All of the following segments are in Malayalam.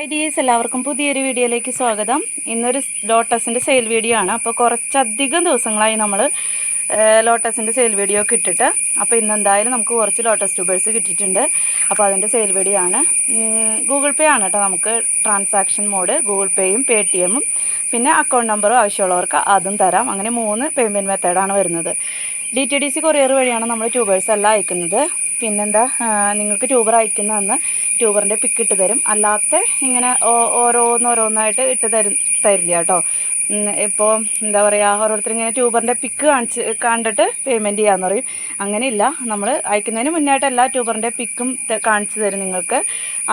ഹായ് ഡിയേഴ്സ് എല്ലാവർക്കും പുതിയൊരു വീഡിയോയിലേക്ക് സ്വാഗതം. ഇന്നൊരു ലോട്ടസിന്റെ സെയിൽ വീഡിയോ ആണ്. അപ്പോൾ കുറച്ചധികം ദിവസങ്ങളായി നമ്മൾ ലോട്ടസിന്റെ സെയിൽ വീഡിയോ ഒക്കെ ഇട്ടിട്ട്. അപ്പോൾ ഇന്ന് എന്തായാലും നമുക്ക് കുറച്ച് ലോട്ടസ് ട്യൂബേഴ്സ് കിട്ടിയിട്ടുണ്ട്. അപ്പോൾ അതിന്റെ സെയിൽ വീഡിയോ ആണ്. ഗൂഗിൾ പേ ആണ് കേട്ടോ നമുക്ക് ട്രാൻസാക്ഷൻ മോഡ് ഗൂഗിൾ പേയും പേ ടി എമ്മും പിന്നെ അക്കൗണ്ട് നമ്പറും ആവശ്യമുള്ളവർക്ക് അതും തരാം. അങ്ങനെ മൂന്ന് പേയ്മെന്റ് മെത്തേഡാണ് വരുന്നത്. D T D C courier വഴിയാണ് നമ്മൾ ട്യൂബേഴ്സ് എല്ലാം അയക്കുന്നത്. പിന്നെന്താ നിങ്ങൾക്ക് ട്യൂബർ അയക്കുന്ന അന്ന് ട്യൂബറിന്റെ പിക്ക് ഇട്ട് തരും. അല്ലാത്ത ഇങ്ങനെ ഓരോന്നോരോന്നായിട്ട് ഇട്ട് തരും തരില്ല കേട്ടോ ഇപ്പോൾ എന്താ പറയുക ഓരോരുത്തർ ഇങ്ങനെ ട്യൂബറിന്റെ പിക്ക് കാണിച്ച് കണ്ടിട്ട് പേയ്മെന്റ് ചെയ്യാമെന്ന് പറയും. അങ്ങനെയില്ല. നമ്മൾ അയക്കുന്നതിന് മുന്നായിട്ട് എല്ലാ ട്യൂബറിന്റെ പിക്കും കാണിച്ചു തരും നിങ്ങൾക്ക്.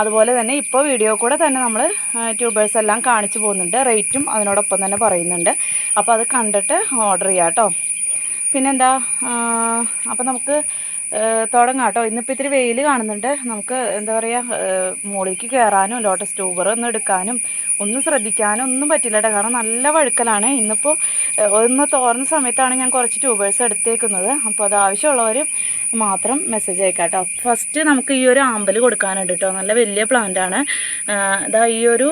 അതുപോലെ തന്നെ ഇപ്പോൾ വീഡിയോ കൂടെ തന്നെ നമ്മൾ ട്യൂബേഴ്സ് എല്ലാം കാണിച്ചു പോകുന്നുണ്ട്. റേറ്റും അതിനോടൊപ്പം തന്നെ പറയുന്നുണ്ട്. അപ്പോൾ അത് കണ്ടിട്ട് ഓർഡർ ചെയ്യാം കേട്ടോ പിന്നെന്താ അപ്പം നമുക്ക് തുടങ്ങാം കേട്ടോ. ഇന്നിപ്പോൾ ഇത്തിരി വെയിൽ കാണുന്നുണ്ട്. നമുക്ക് എന്താ പറയുക മുകളിലേക്ക് കയറാനും ലോട്ടസ് ട്യൂബർ ഒന്ന് എടുക്കാനും ഒന്നും ശ്രദ്ധിക്കാനും ഒന്നും പറ്റില്ല കാരണം നല്ല വഴുക്കലാണ്. ഇന്നിപ്പോൾ ഒന്ന് തോർന്ന സമയത്താണ് ഞാൻ കുറച്ച് ട്യൂബേഴ്സ് എടുത്തേക്കുന്നത്. അപ്പോൾ അത് ആവശ്യമുള്ളവർ മാത്രം മെസ്സേജ് അയക്കാം കേട്ടോ ഫസ്റ്റ് നമുക്ക് ഈ ഒരു ആമ്പൽ കൊടുക്കാനുണ്ട് കേട്ടോ നല്ല വലിയ പ്ലാന്റ് ആണ്. ഇതാ ഈ ഒരു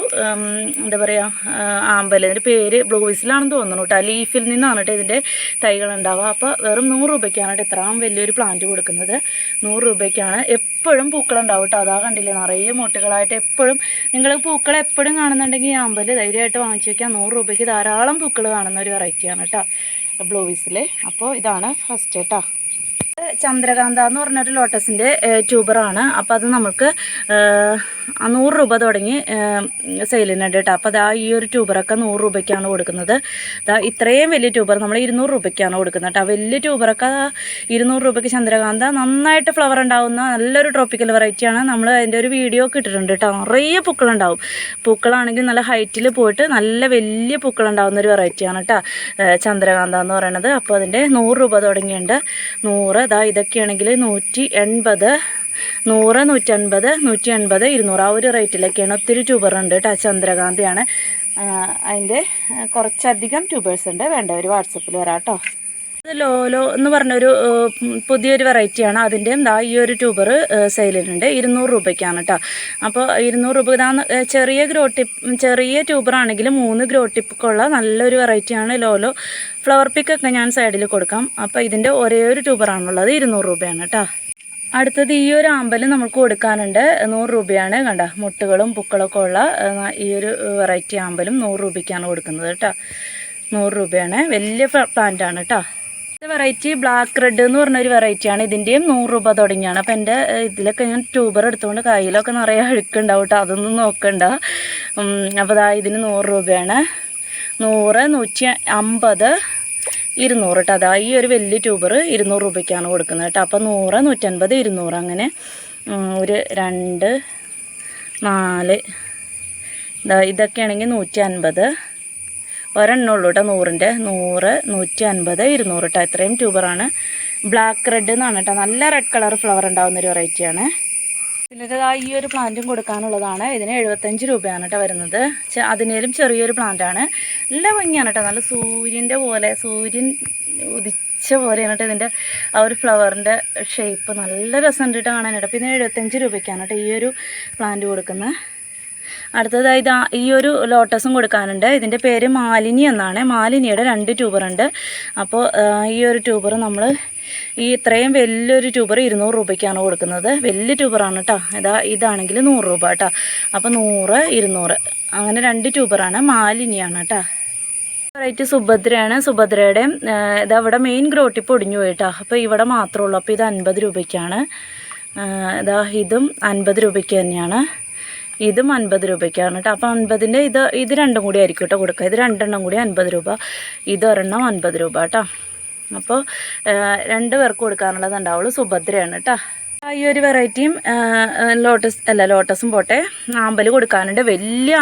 എന്താ പറയുക ആമ്പൽ ഇതിന്റെ പേര് ബ്ലൂസിലാണെന്ന് തോന്നുന്നു കേട്ടോ ലീഫിൽ നിന്നാണ് കേട്ടോ ഇതിന്റെ തൈകൾ ഉണ്ടാവുക. അപ്പോൾ വെറും നൂറ് രൂപയ്ക്കാണ് കേട്ടോ ഇത്രയും വലിയൊരു പ്ലാന്റ് കൊടുക്കുന്നത്. നൂറ് രൂപയ്ക്കാണ്. എപ്പോഴും പൂക്കളുണ്ടാവും കേട്ടോ അതാ കണ്ടില്ലേ നിറയെ മുട്ടുകളായിട്ട് എപ്പോഴും നിങ്ങൾ പൂക്കൾ എപ്പോഴും കാണുന്നുണ്ടെങ്കിൽ ഈ ആമ്പൽ ധൈര്യമായിട്ട് വാങ്ങിച്ചു വയ്ക്കാം നൂറ് രൂപയ്ക്ക് ധാരാളം പൂക്കൾ കാണുന്ന ഒരു വെറൈറ്റിയാണ് കേട്ടോ ബ്ലൂയിസിൽ അപ്പോൾ ഇതാണ് ഫസ്റ്റ് കേട്ടോ ചന്ദ്രകാന്ത എന്ന് പറഞ്ഞൊരു ലോട്ടസിന്റെ ട്യൂബറാണ് അപ്പോൾ അത് നമുക്ക് നൂറ് രൂപ തുടങ്ങി സെയിലിനുണ്ട് കേട്ടോ അപ്പോൾ അതാ ഈ ഒരു ട്യൂബറൊക്കെ നൂറ് രൂപയ്ക്കാണ് കൊടുക്കുന്നത്. അതാ ഇത്രയും വലിയ ട്യൂബർ നമ്മൾ ഇരുന്നൂറ് രൂപയ്ക്കാണ് കൊടുക്കുന്നത് കേട്ടോ വലിയ ട്യൂബറൊക്കെ ഇരുന്നൂറ് രൂപയ്ക്ക് ചന്ദ്രകാന്ത. നന്നായിട്ട് ഫ്ലവർ ഉണ്ടാവുന്ന നല്ലൊരു ട്രോപ്പിക്കൽ വെറൈറ്റിയാണ് നമ്മൾ അതിന്റെ ഒരു വീഡിയോ ഒക്കെ ഇട്ടിട്ടുണ്ട് കേട്ടോ നിറയെ പൂക്കളുണ്ടാവും. പൂക്കളാണെങ്കിൽ നല്ല ഹൈറ്റിൽ പോയിട്ട് നല്ല വലിയ പൂക്കളുണ്ടാവുന്ന ഒരു വെറൈറ്റിയാണ് കേട്ടോ ചന്ദ്രകാന്ത എന്ന് പറയുന്നത് അപ്പോൾ അതിന്റെ നൂറ് രൂപ തുടങ്ങിയുണ്ട്. നൂറ് ഇതാ ഇതൊക്കെയാണെങ്കിൽ നൂറ്റി എൺപത് നൂറ് നൂറ്റൻപത് നൂറ്റി അൻപത് ഇരുന്നൂറ്. ആ ഒരു റേറ്റിലൊക്കെയാണ് ഒത്തിരി ട്യൂബർ ഉണ്ട് കേട്ടോ ചന്ദ്രകാന്തിയാണ്. അതിന്റെ കുറച്ചധികം ട്യൂബേഴ്സ് ഉണ്ട്. വേണ്ടവർ വാട്സപ്പിൽ വരാം കേട്ടോ. അത് ലോലോ എന്ന് പറഞ്ഞൊരു പുതിയൊരു വെറൈറ്റിയാണ്. അതിന്റെയും ദാ ഈ ഒരു ട്യൂബർ സെയിലിനുണ്ട് ഇരുന്നൂറ് രൂപയ്ക്കാണ് കേട്ടോ. അപ്പോൾ ഇരുന്നൂറ് രൂപ ഇതാ ചെറിയ ഗ്രോ ടിപ്പ് ചെറിയ ട്യൂബർ ആണെങ്കിൽ മൂന്ന് ഗ്രോ ടിപ്പൊക്കെ നല്ലൊരു വെറൈറ്റിയാണ് ലോലോ ഫ്ലവർ പിക്കൊക്കെ ഞാൻ സൈഡിൽ കൊടുക്കാം. അപ്പോൾ ഇതിന്റെ ഒരേ ഒരു ട്യൂബറാണുള്ളത് ഇരുന്നൂറ് രൂപയാണ് കേട്ടോ. അടുത്തത് ഈ ഒരു ആമ്പൽ നമുക്ക് കൊടുക്കാനുണ്ട്. നൂറ് രൂപയാണ്. കണ്ട? മുട്ടുകളും പൂക്കളൊക്കെ ഉള്ള ഈ ഒരു വെറൈറ്റി ആമ്പലും നൂറ് രൂപയ്ക്കാണ് കൊടുക്കുന്നത് കേട്ടോ. നൂറ് രൂപയാണ്. വലിയ പ്ലാന്റ് ആണ് കേട്ടോ. വെറൈറ്റി ബ്ലാക്ക് റെഡ് എന്ന് പറഞ്ഞൊരു വെറൈറ്റിയാണ് ഇതിന്റെയും നൂറ് രൂപ തുടങ്ങിയാണ്. അപ്പോൾ എന്റെ ഇതിലൊക്കെ ഞാൻ ട്യൂബർ എടുത്തുകൊണ്ട് കയ്യിലൊക്കെ നിറയെ അഴുക്കുണ്ടാവും കേട്ടോ. അതൊന്നും നോക്കണ്ട. അപ്പോൾ ഇതിന് നൂറ് രൂപയാണ്. നൂറ് നൂറ്റി അമ്പത് ഇരുന്നൂറ് കേട്ടോ അതാ ഈ ഒരു വലിയ ട്യൂബർ ഇരുന്നൂറ് രൂപയ്ക്കാണ് കൊടുക്കുന്നത് കേട്ടോ അപ്പോൾ നൂറ് നൂറ്റൻപത് ഇരുന്നൂറ് അങ്ങനെ ഒരു രണ്ട് നാല് ഇതാ ഇതൊക്കെയാണെങ്കിൽ നൂറ്റി അൻപത് ഒരെണ്ണം ഉള്ളൂ കേട്ടോ നൂറിന്റെ. നൂറ് നൂറ്റി അൻപത് ഇരുന്നൂറ് കേട്ടോ ഇത്രയും ട്യൂബറാണ് ബ്ലാക്ക് റെഡ് എന്നാണ് കേട്ടോ നല്ല റെഡ് കളർ ഫ്ലവർ ഉണ്ടാകുന്ന ഒരു വെറൈറ്റിയാണ് പിന്നെ ആ ഈ ഒരു പ്ലാന്റും കൊടുക്കാനുള്ളതാണ്. ഇതിന് എഴുപത്തഞ്ച് രൂപയാണ് കേട്ടോ വരുന്നത്. അതിനേലും ചെറിയൊരു പ്ലാന്റാണ് നല്ല ഭംഗിയാണ് കേട്ടോ നല്ല സൂര്യന്റെ പോലെ സൂര്യൻ ഉദിച്ച പോലെയാണ് കേട്ടോ ഇതിന്റെ ആ ഒരു ഫ്ലവറിന്റെ ഷേപ്പ് നല്ല രസമുണ്ട് കേട്ടോ കാണാനായിട്ട്. ഇതിന് എഴുപത്തഞ്ച് രൂപയ്ക്കാണ് കേട്ടോ ഈ ഒരു പ്ലാന്റ് കൊടുക്കുന്നത് അടുത്തതായി ഇതാ ഈ ഒരു ലോട്ടസും കൊടുക്കാനുണ്ട്. ഇതിന്റെ പേര് മാലിനി എന്നാണ്. മാലിനിയുടെ രണ്ട് ട്യൂബറുണ്ട് അപ്പോൾ ഈ ഒരു ട്യൂബർ നമ്മൾ ഈ ഇത്രയും വലിയൊരു ട്യൂബർ ഇരുന്നൂറ് രൂപയ്ക്കാണ് കൊടുക്കുന്നത്. വലിയ ട്യൂബറാണ് കേട്ടോ ഇതാ ഇതാണെങ്കിൽ നൂറ് രൂപ കേട്ടോ അപ്പോൾ നൂറ് ഇരുന്നൂറ്. അങ്ങനെ രണ്ട് ട്യൂബറാണ് മാലിന്യാണ് കേട്ടോ വെറൈറ്റി സുഭദ്രയാണ്. സുഭദ്രയുടെ ഇവിടെ മെയിൻ ഗ്രോട്ടി ഒടിഞ്ഞു പോയിട്ടാ അപ്പോൾ ഇവിടെ മാത്രമേ ഉള്ളൂ. അപ്പോൾ ഇത് അൻപത് രൂപയ്ക്കാണ്. ഇതാ ഇതും അൻപത് രൂപയ്ക്ക് തന്നെയാണ്. ഇതും അൻപത് രൂപയ്ക്കാണ് കേട്ടോ അപ്പോൾ അൻപതിന്റെ ഇത് ഇത് രണ്ടും കൂടി ആയിരിക്കും കേട്ടോ കൊടുക്കുക. ഇത് രണ്ടെണ്ണം കൂടി അൻപത് രൂപ. ഇതൊരെണ്ണം അൻപത് രൂപ കേട്ടോ അപ്പോൾ രണ്ട് പേർക്ക് കൊടുക്കാനുള്ളത് ഉണ്ടാവുള്ളൂ സുഭദ്രയാണ് കേട്ടോ ഈ ഒരു വെറൈറ്റിയും ലോട്ടസ് അല്ല ലോട്ടസും പോട്ടെ. ആമ്പൽ കൊടുക്കാനുണ്ട്. വലിയ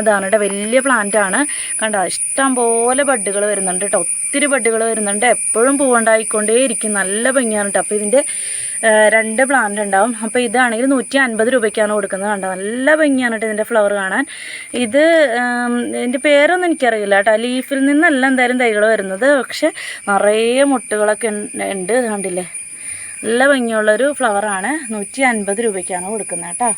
ഇതാണ് വലിയ പ്ലാന്റ് ആണ്. കണ്ടോ? ഇഷ്ടം പോലെ ബഡ്ഡുകൾ വരുന്നുണ്ട് കേട്ടോ ഒത്തിരി ബഡ്ഡുകൾ വരുന്നുണ്ട്. എപ്പോഴും പൂവുണ്ടായിക്കൊണ്ടേ ഇരിക്കും നല്ല ഭംഗിയാണ് കേട്ടോ അപ്പോൾ ഇതിന്റെ രണ്ട് പ്ലാന്റ് ഉണ്ടാവും. അപ്പോൾ ഇതാണെങ്കിൽ നൂറ്റി അൻപത് രൂപയ്ക്കാണ് കൊടുക്കുന്നത് കണ്ടോ? നല്ല ഭംഗിയാണ് കേട്ടോ ഇതിന്റെ ഫ്ലവർ കാണാൻ. ഇത് ഇതിന്റെ പേരൊന്നും എനിക്കറിയില്ല കേട്ടോ ലീഫിൽ നിന്നല്ല എന്തായാലും തൈകൾ വരുന്നത്. പക്ഷേ നിറയെ മുട്ടുകളൊക്കെ ഉണ്ട് കണ്ടില്ലേ? നല്ല ഭംഗിയുള്ളൊരു ഫ്ലവറാണ്. നൂറ്റി അൻപത് രൂപയ്ക്കാണ് കൊടുക്കുന്നത് കേട്ടോ.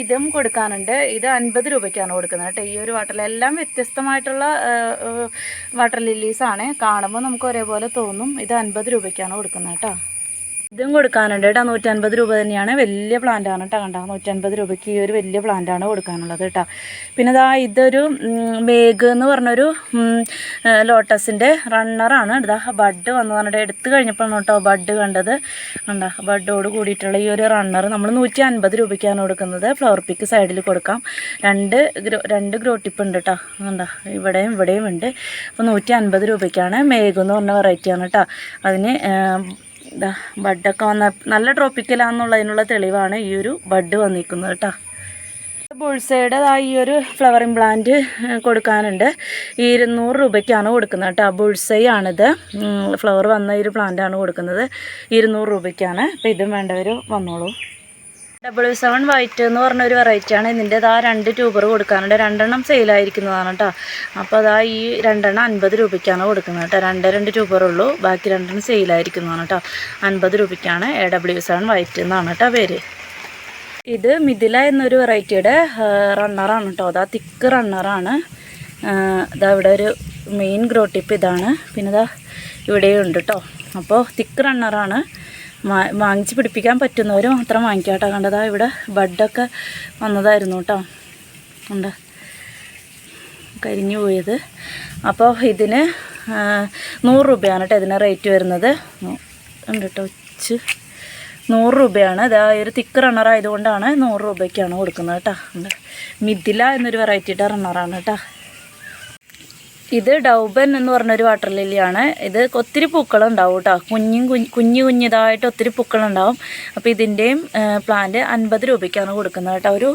ഇതും കൊടുക്കാനുണ്ട്. ഇത് അൻപത് രൂപയ്ക്കാണ് കൊടുക്കുന്നത് കേട്ടോ. ഈ ഒരു വാട്ടർ എല്ലാം വ്യത്യസ്തമായിട്ടുള്ള വാട്ടർ ലില്ലീസാണ് കാണുമ്പോൾ നമുക്ക് ഒരേപോലെ തോന്നും. ഇത് അൻപത് രൂപയ്ക്കാണ് കൊടുക്കുന്നത് കേട്ടോ. ഇതും കൊടുക്കാനുണ്ട് കേട്ടോ. നൂറ്റൻപത് രൂപ തന്നെയാണ്. വലിയ പ്ലാന്റ് ആണ് കേട്ടോ കണ്ടോ? നൂറ്റൻപത് രൂപയ്ക്ക് ഈ ഒരു വലിയ പ്ലാന്റ് ആണ് കൊടുക്കാനുള്ളത് കേട്ടോ. പിന്നെ ഇതാ ഇതൊരു മേഘ് എന്ന് പറഞ്ഞൊരു ലോട്ടസിന്റെ റണ്ണറാണ് ഇതാ ബഡ് വന്നതാണ് എടുത്തു കഴിഞ്ഞപ്പോൾ കേട്ടോ ബഡ് കണ്ടത്. കണ്ട? ബഡോട് കൂടിയിട്ടുള്ള ഈ ഒരു റണ്ണർ നമ്മൾ നൂറ്റി അൻപത് രൂപയ്ക്കാണ് കൊടുക്കുന്നത്. ഫ്ലവർ പിക്ക് സൈഡിൽ കൊടുക്കാം. രണ്ട് ഗ്രോ രണ്ട് ഗ്രോ ടിപ്പ് ഉണ്ട് കേട്ടോ. കണ്ട? ഇവിടെയും ഇവിടെയും ഉണ്ട്. അപ്പോൾ നൂറ്റി അൻപത് രൂപയ്ക്കാണ് മേഘ് എന്ന് പറഞ്ഞ വെറൈറ്റിയാണ് കേട്ടോ. അതിന് ഇതാ ബഡൊക്കെ വന്ന നല്ല ട്രോപ്പിക്കലാന്നുള്ളതിനുള്ള തെളിവാണ് ഈ ഒരു ബഡ് വന്നിരിക്കുന്നത് കേട്ടോ. ബുൾസയുടേതായി ഈ ഒരു ഫ്ലവറിങ് പ്ലാന്റ് കൊടുക്കാനുണ്ട്. ഈ ഇരുന്നൂറ് രൂപയ്ക്കാണ് കൊടുക്കുന്നത് കേട്ടോ. ബുൾസയാണിത്. ഫ്ലവർ വന്ന ഈ ഒരു പ്ലാന്റാണ് കൊടുക്കുന്നത്. ഇരുന്നൂറ് രൂപയ്ക്കാണ്. അപ്പോൾ ഇതും വേണ്ടവർ വന്നോളൂ. ഡബിൾ സെവൻ വൈറ്റ് എന്ന് പറഞ്ഞ ഒരു വെറൈറ്റിയാണ് ഇതിന്റെ ആ രണ്ട് ട്യൂബർ കൊടുക്കാനുണ്ട്. രണ്ടെണ്ണം സെയിലായിരിക്കുന്നതാണ് കേട്ടോ അപ്പോൾ അതാ ഈ രണ്ടെണ്ണം അൻപത് രൂപയ്ക്കാണ് കൊടുക്കുന്നത് കേട്ടോ രണ്ട് രണ്ട് ട്യൂബർ ഉള്ളൂ. ബാക്കി രണ്ടെണ്ണം സെയിലായിരിക്കുന്നതാണ് കേട്ടോ അൻപത് രൂപയ്ക്കാണ് എ ഡബ്ല്യു സെവൻ വൈറ്റ് എന്നാണ് കേട്ടോ പേര്. ഇത് മിഥില എന്നൊരു വെറൈറ്റിയുടെ റണ്ണറാണ് കേട്ടോ അതാ തിക്ക് റണ്ണറാണ് ഇതാ ഇവിടെ ഒരു മെയിൻ ഗ്രോ ടിപ്പ് ഇതാണ്. പിന്നെ ഇതാ ഇവിടെയുണ്ട് കേട്ടോ അപ്പോൾ തിക്ക് റണ്ണറാണ് വാങ്ങിച്ച് പിടിപ്പിക്കാൻ പറ്റുന്നവർ മാത്രം വാങ്ങിക്കാം കേട്ടോ കണ്ടതാ ഇവിടെ ബഡൊക്കെ വന്നതായിരുന്നു കേട്ടോ ഉണ്ട്. കരിഞ്ഞു പോയത്. അപ്പോൾ ഇതിന് നൂറ് രൂപയാണ് കേട്ടോ ഇതിന് റേറ്റ് വരുന്നത്. ഉണ്ട് കേട്ടോ ഉച്ച്. നൂറ് രൂപയാണ്. ഇതാ ഒരു തിക്ക് റണ്ണർ ആയതുകൊണ്ടാണ് നൂറ് രൂപയ്ക്കാണ് കൊടുക്കുന്നത് കേട്ടോ ഉണ്ട്. മിഥില എന്നൊരു വെറൈറ്റിയുടെ റണ്ണറാണ് കേട്ടോ ഇത് ഡൗബൻ എന്ന് പറഞ്ഞൊരു വാട്ടർ ലില്ലിയാണ് ഇത് ഒത്തിരി പൂക്കളുണ്ടാവും കേട്ടോ കുഞ്ഞും കുഞ്ഞു കുഞ്ഞു കുഞ്ഞിതായിട്ട് ഒത്തിരി പൂക്കളുണ്ടാവും. അപ്പോൾ ഇതിന്റെയും പ്ലാന്റ് അൻപത് രൂപയ്ക്കാണ് കൊടുക്കുന്നത് കേട്ടോ ഒരു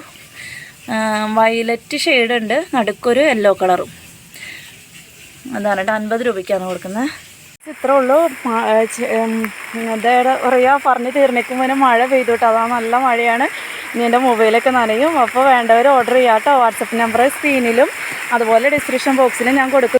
വയലറ്റ് ഷെയ്ഡുണ്ട് നടുക്കൊരു യെല്ലോ കളറും അതാണ് കേട്ടോ അൻപത് രൂപയ്ക്കാണ് കൊടുക്കുന്നത്. ഇത്രേ ഉള്ളൂ. എന്താ പറയുക പറഞ്ഞ് തീർന്നിക്കുമ്പോൾ മഴ പെയ്തു അതാ നല്ല മഴയാണ്. ഇനി എന്റെ മൊബൈലൊക്കെ നനയും. അപ്പോൾ വേണ്ടവർ ഓർഡർ ചെയ്യാം കേട്ടോ വാട്സപ്പ് നമ്പർ സ്ക്രീനിലും അതുപോലെ ഡിസ്ക്രിപ്ഷൻ ബോക്സിലും ഞാൻ കൊടുക്കും.